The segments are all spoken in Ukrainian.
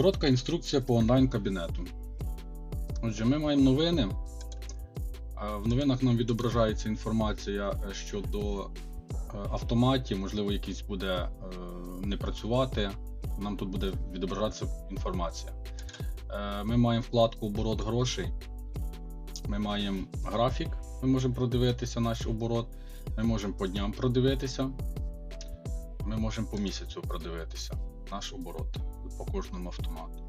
Коротка інструкція по онлайн-кабінету. Отже, ми маємо новини. В новинах нам відображається інформація е, щодо е, автоматів, можливо, якийсь буде е, не працювати. Нам тут буде відображатися інформація. Ми маємо вкладку оборот грошей. Ми маємо графік, ми можемо продивитися наш оборот. Ми можемо по дням продивитися. Ми можемо по місяцю продивитися наш оборот по кожному автомату.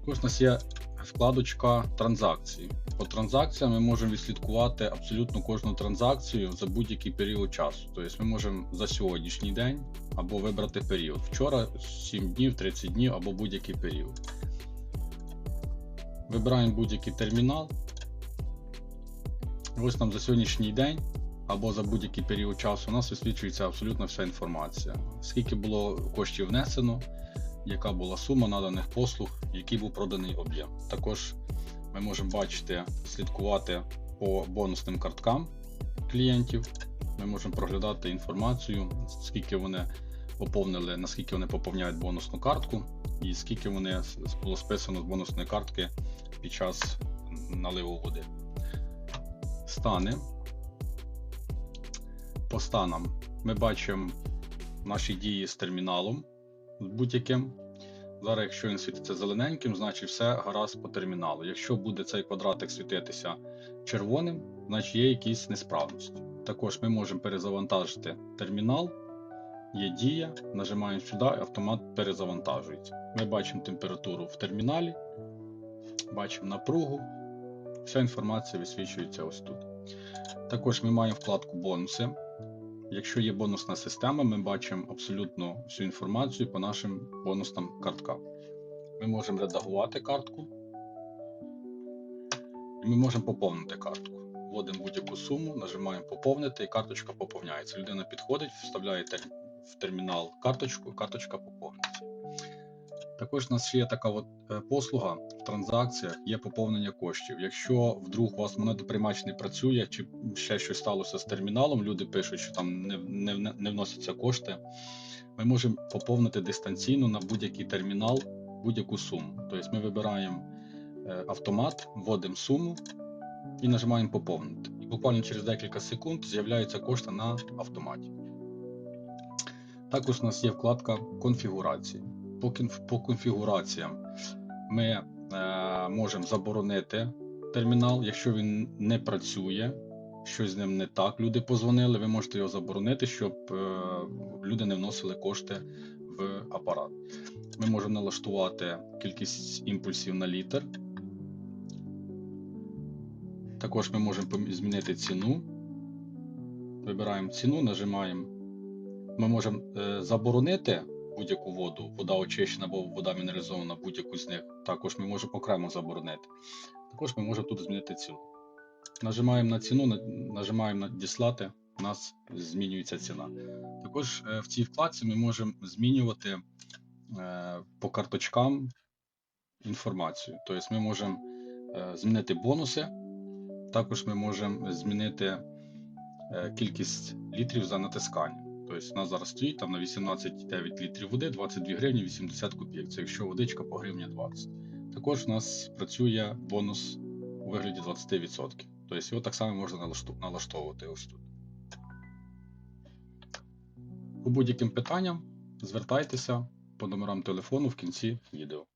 Також у нас є вкладочка транзакції. По транзакціям ми можемо відслідкувати абсолютно кожну транзакцію за будь-який період часу. Тобто ми можемо за сьогоднішній день або вибрати період. Вчора 7 днів, 30 днів або будь-який період. Вибираємо будь-який термінал. Ось там за сьогоднішній день або за будь-який період часу у нас висвічується абсолютно вся інформація. Скільки було коштів внесено, яка була сума наданих послуг, який був проданий об'єм. Також ми можемо бачити, слідкувати по бонусним карткам клієнтів. Ми можемо проглядати інформацію, скільки вони поповнили, наскільки вони поповняють бонусну картку, і скільки вони було списано з бонусної картки під час наливу води. Стани. По станам ми бачимо наші дії з терміналом будь-яким. Зараз, якщо він світиться зелененьким, значить все гаразд по терміналу. Якщо буде цей квадратик світитися червоним, значить є якісь несправності. Також ми можемо перезавантажити термінал, є дія, нажимаємо сюди, автомат перезавантажується. Ми бачимо температуру в терміналі, бачимо напругу. Вся інформація висвічується ось тут. Також ми маємо вкладку бонуси. Якщо є бонусна система, ми бачимо абсолютно всю інформацію по нашим бонусним карткам. Ми можемо редагувати картку, і ми можемо поповнити картку. Вводимо будь-яку суму, нажимаємо поповнити, і карточка поповняється. Людина підходить, вставляє в термінал карточку, і карточка поповнюється. Також у нас ще є така от е, послуга в транзакціях, є поповнення коштів. Якщо вдруг у вас монетоприймач не працює, чи ще щось сталося з терміналом, люди пишуть, що там не, не, не вносяться кошти, ми можемо поповнити дистанційно на будь-який термінал будь-яку суму. Тобто ми вибираємо е, автомат, вводимо суму і нажимаємо поповнити. І буквально через декілька секунд з'являються кошти на автоматі. Також у нас є вкладка конфігурації. По, по конфігураціям ми е, можемо заборонити термінал, якщо він не працює, щось з ним не так. Люди позвонили, ви можете його заборонити, щоб е, люди не вносили кошти в апарат. Ми можемо налаштувати кількість імпульсів на літр. Також ми можемо змінити ціну. Вибираємо ціну, нажимаємо. Ми можемо е, заборонити будь-яку воду, вода очищена або вода мінералізована, будь-яку з них. Також ми можемо окремо заборонити. Також ми можемо тут змінити ціну. Нажимаємо на ціну, нажимаємо на діслати, у нас змінюється ціна. Також е, в цій вкладці ми можемо змінювати е, по карточкам інформацію. Тобто ми можемо е, змінити бонуси, також ми можемо змінити кількість літрів за натискання. Тобто нас зараз стоїть там на 18,9 літрів води, 22 гривні 80 копійок. Це якщо водичка по гривні 20. Також у нас працює бонус у вигляді 20%. Тобто його так само можна налаштовувати ось тут. По будь-яким питанням звертайтеся по номерам телефону в кінці відео.